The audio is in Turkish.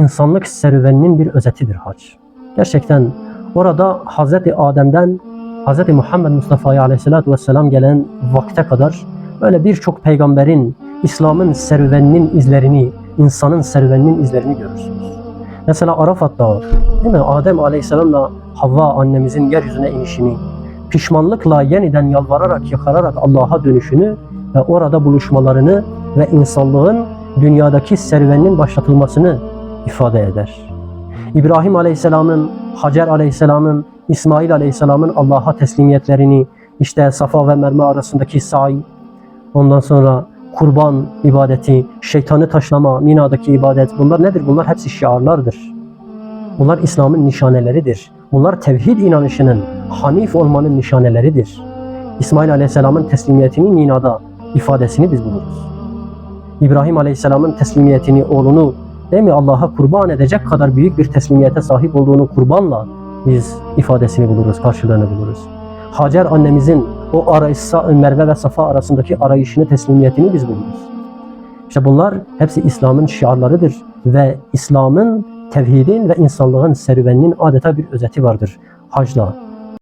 insanlık serüveninin bir özetidir hac. Gerçekten orada Hz. Adem'den Hz. Muhammed Mustafa'ya aleyhissalatü vesselam gelen vakte kadar böyle birçok peygamberin İslam'ın serüveninin izlerini, insanın serüveninin izlerini görürsünüz. Mesela Arafat'ta değil mi? Adem Aleyhisselam'la Havva annemizin yeryüzüne inişini, pişmanlıkla yeniden yalvararak, yakararak Allah'a dönüşünü ve orada buluşmalarını ve insanlığın dünyadaki serüveninin başlatılmasını ifade eder. İbrahim Aleyhisselam'ın, Hacer Aleyhisselam'ın, İsmail Aleyhisselam'ın Allah'a teslimiyetlerini, işte Safa ve Merve arasındaki sa'i, ondan sonra kurban ibadeti, şeytanı taşlama, Mina'daki ibadet bunlar nedir? Bunlar hepsi şiarlardır. Bunlar İslam'ın nişaneleridir. Bunlar tevhid inanışının, hanif olmanın nişaneleridir. İsmail Aleyhisselam'ın teslimiyetini Mina'da ifadesini biz buluruz. İbrahim Aleyhisselam'ın teslimiyetini, oğlunu değil mi Allah'a kurban edecek kadar büyük bir teslimiyete sahip olduğunu kurbanla biz ifadesini buluruz, karşılığını buluruz. Hacer annemizin o arayışsa Merve ve Safa arasındaki arayışını, teslimiyetini biz buluruz. İşte bunlar hepsi İslam'ın şiarlarıdır ve İslam'ın, tevhidin ve insanlığın serüveninin adeta bir özeti vardır hacla.